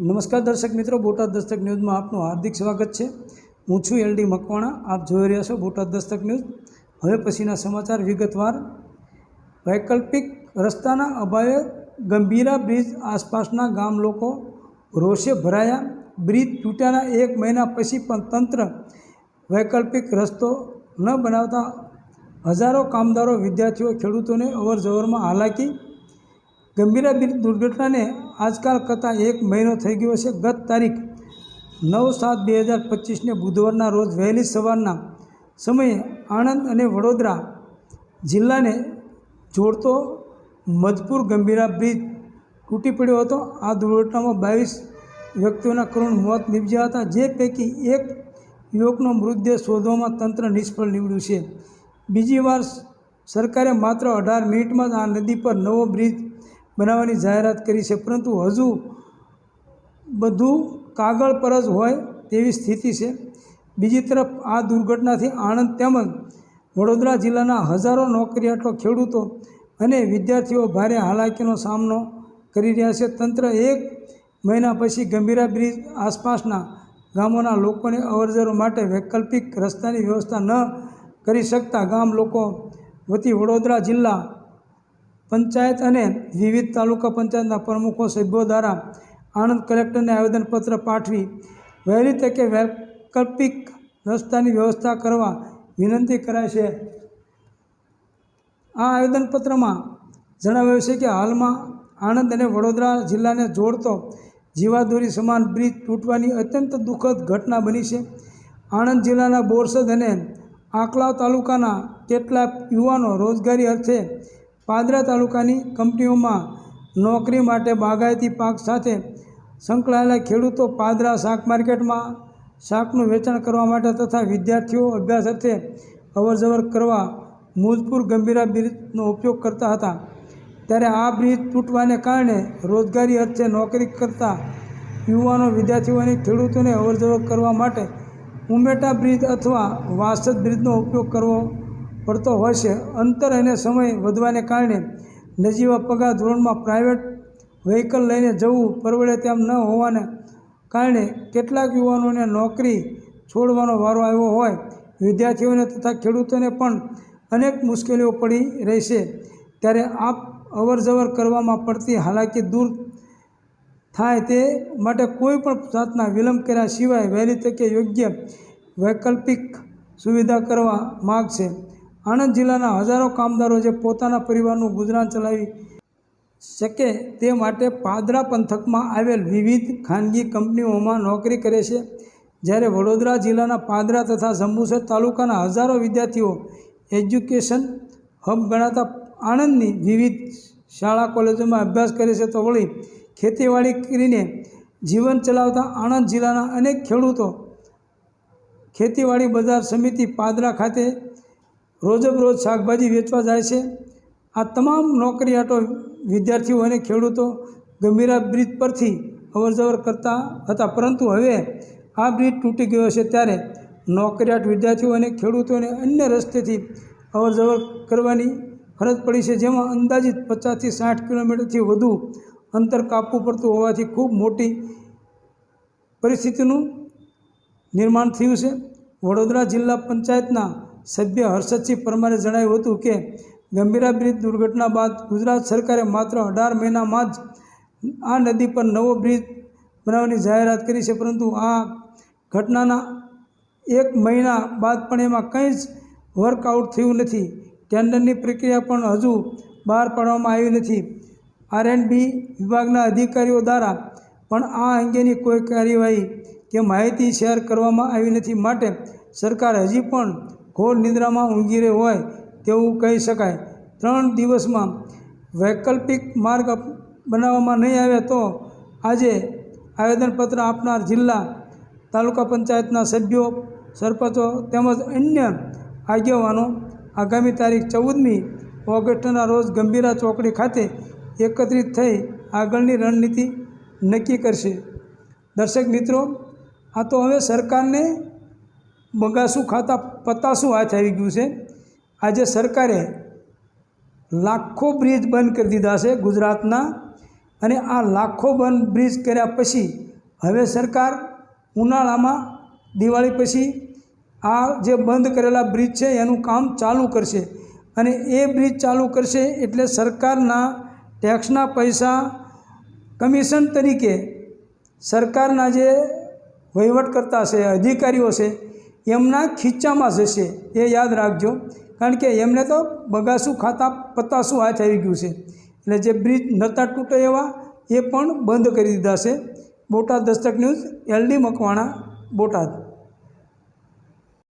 નમસ્કાર દર્શક મિત્રો, બોટાદ દસ્તક ન્યૂઝમાં આપનું હાર્દિક સ્વાગત છે. હું છું એલડી મકવાણા, આપ જોઈ રહ્યા છો બોટાદ દસ્તક ન્યૂઝ. હવે પછીના સમાચાર વિગતવાર. વૈકલ્પિક રસ્તાના અભાવે ગંભીરા બ્રિજ આસપાસના ગામ લોકો રોષે ભરાયા. બ્રિજ તૂટ્યાના એક મહિના પછી પણ તંત્ર વૈકલ્પિક રસ્તો ન બનાવતા હજારો કામદારો, વિદ્યાર્થીઓ ખેડૂતોને અવરજવરમાં હાલાકી ગંભીરા દુર્ઘટનાને આજકાલ કરતાં એક મહિનો થઈ ગયો છે. ગત તારીખ નવ સાત બે હજાર પચીસને બુધવારના રોજ વહેલી સવારના સમયે આણંદ અને વડોદરા જિલ્લાને જોડતો મજપુર ગંભીરા બ્રિજ તૂટી પડ્યો હતો. આ દુર્ઘટનામાં બાવીસ વ્યક્તિઓના કરુણ મોત નીપજ્યા હતા, જે પૈકી એક યુવકનો મૃતદેહ શોધવામાં તંત્ર નિષ્ફળ નીવડ્યું છે. બીજી વાર સરકારે માત્ર અઢાર મિનિટમાં જ આ નદી પર નવો બ્રિજ બનાવવાની જાહેરાત કરી છે. પરંતુ હજુ બધું કાગળ પર જ હોય તેવી સ્થિતિ છે. બીજી તરફ આ દુર્ઘટનાથી આણંદ તેમજ વડોદરા જિલ્લાના હજારો નોકરીયાટો ખેડૂતો અને વિદ્યાર્થીઓ ભારે હાલાકીનો સામનો કરી રહ્યા છે. તંત્ર એક મહિના પછી ગંભીરા બ્રિજ આસપાસના ગામોના લોકોને અવરજવર માટે વૈકલ્પિક રસ્તાની વ્યવસ્થા ન કરી શકતા ગામ લોકો વતી વડોદરા જિલ્લા પંચાયત અને વિવિધ તાલુકા પંચાયતના પ્રમુખો સભ્યો દ્વારા આણંદ કલેક્ટરને આવેદનપત્ર પાઠવી વહેલી તકે વૈકલ્પિક રસ્તાની વ્યવસ્થા કરવા વિનંતી કરાય છે. આ આવેદનપત્રમાં જણાવાયું છે કે હાલમાં આણંદ અને વડોદરા જિલ્લાને જોડતો જીવાદોરી સમાન બ્રિજ તૂટવાની અત્યંત દુઃખદ ઘટના બની છે. આણંદ જિલ્લાના બોરસદ અને આંકલાવ તાલુકાના કેટલાક યુવાનો રોજગારી અર્થે પાદરા તાલુકાની કંપનીઓમાં નોકરી માટે બાગાયતી પાક સાથે સંકળાયેલા ખેડૂતો પાદરા શાક માર્કેટમાં શાકનું વેચાણ કરવા માટે તથા વિદ્યાર્થીઓ અભ્યાસ અર્થે અવરજવર કરવા મુજપુર ગંભીરા બ્રિજનો ઉપયોગ કરતા હતા. ત્યારે આ બ્રિજ તૂટવાને કારણે રોજગારી અર્થે નોકરી કરતા યુવાનો વિદ્યાર્થીઓ અને ખેડૂતોને અવરજવર કરવા માટે ઉમેટા બ્રિજ અથવા વાસદ બ્રિજનો ઉપયોગ કરવો પડતો હોય છે. અંતર અને સમય વધવાને કારણે નજીવા પગાર ધોરણમાં પ્રાઇવેટ વ્હીકલ લઈને જવું પરવડે તેમ ન હોવાને કારણે કેટલાક યુવાનોને નોકરી છોડવાનો વારો આવ્યો હોય. વિદ્યાર્થીઓને તથા ખેડૂતોને પણ અનેક મુશ્કેલીઓ પડી રહી છે. ત્યારે આપ અવરજવર કરવામાં પડતી હાલાકી દૂર થાય તે માટે કોઈ પણ જાતના વિલંબ કર્યા સિવાય વહેલી તકે યોગ્ય વૈકલ્પિક સુવિધા કરવા માગ છે. આણંદ જિલ્લાના હજારો કામદારો જે પોતાના પરિવારનું ગુજરાન ચલાવી શકે તે માટે પાદરા પંથકમાં આવેલ વિવિધ ખાનગી કંપનીઓમાં નોકરી કરે છે. જ્યારે વડોદરા જિલ્લાના પાદરા તથા જંબુસર તાલુકાના હજારો વિદ્યાર્થીઓ એજ્યુકેશન હબ ગણાતા આણંદની વિવિધ શાળા કોલેજોમાં અભ્યાસ કરે છે તો વળી ખેતીવાડી કરીને જીવન ચલાવતા આણંદ જિલ્લાના અનેક ખેડૂતો ખેતીવાડી બજાર સમિતિ પાદરા ખાતે રોજબરોજ શાકભાજી વેચવા જાય છે. આ તમામ નોકરીયાટો વિદ્યાર્થીઓ અને ખેડૂતો ગંભીરા બ્રિજ પરથી અવરજવર કરતા હતા. પરંતુ હવે આ બ્રિજ તૂટી ગયો છે ત્યારે નોકરિયાત વિદ્યાર્થીઓ અને ખેડૂતોને અન્ય રસ્તેથી અવરજવર કરવાની ફરજ પડી છે. જેમાં અંદાજિત પચાસથી સાઠ કિલોમીટરથી વધુ અંતર કાપવું પડતું હોવાથી ખૂબ મોટી પરિસ્થિતિનું નિર્માણ થયું છે. વડોદરા જિલ્લા પંચાયતના સભ્ય હર્ષદસિંહ પરમારે જણાવ્યું હતું કે ગંભીરા બ્રિજ દુર્ઘટના બાદ ગુજરાત સરકારે માત્ર અઢાર મહિનામાં જ આ નદી પર નવો બ્રિજ બનાવવાની જાહેરાત કરી છે, પરંતુ આ ઘટનાના એક મહિના બાદ પણ એમાં કંઈ જ વર્કઆઉટ થયું નથી. ટેન્ડરની પ્રક્રિયા પણ હજુ બહાર પાડવામાં આવી નથી. આર એન્ડ બી વિભાગના અધિકારીઓ દ્વારા પણ આ અંગેની કોઈ કાર્યવાહી કે માહિતી શેર કરવામાં આવી નથી. માટે સરકાર હજી પણ ઘોર નિદ્રામાં ઊંઘી હોય તેવું કહી શકાય. ત્રણ દિવસમાં વૈકલ્પિક માર્ગ બનાવવામાં નહીં આવે તો આજે આવેદનપત્ર આપનાર જિલ્લા તાલુકા પંચાયતના સભ્યો, સરપંચો તેમજ અન્ય આગેવાનો આગામી તારીખ ચૌદમી ઓગસ્ટના રોજ ગંભીરા ચોકડી ખાતે એકત્રિત થઈ આગળની રણનીતિ નક્કી કરશે. દર્શક મિત્રો, આ તો હવે સરકારને બગાસું ખાતા પતાસું હાથ આવી ગયું છે. આજે સરકારે લાખો બ્રિજ બંધ કરી દીધા છે ગુજરાતના અને આ લાખો બંધ બ્રિજ કર્યા પછી હવે સરકાર ઉનાળામાં દિવાળી પછી આ જે બંધ કરેલા બ્રિજ છે એનું કામ ચાલુ કરશે. અને એ બ્રિજ ચાલુ કરશે એટલે સરકારના ટેક્સના પૈસા કમિશન તરીકે સરકારના જે વહીવટકર્તા છે, અધિકારીઓ છે એમના ખીચામાં જશે, એ યાદ રાખજો. કારણ કે એમને તો બગાસું ખાતા પતાસું હાથ આવી ગયું છે. એટલે જે બ્રિજ નહોતા તૂટે એવા, એ પણ બંધ કરી દીધા છે. Botad Dastak news, L D Makwana, Botad.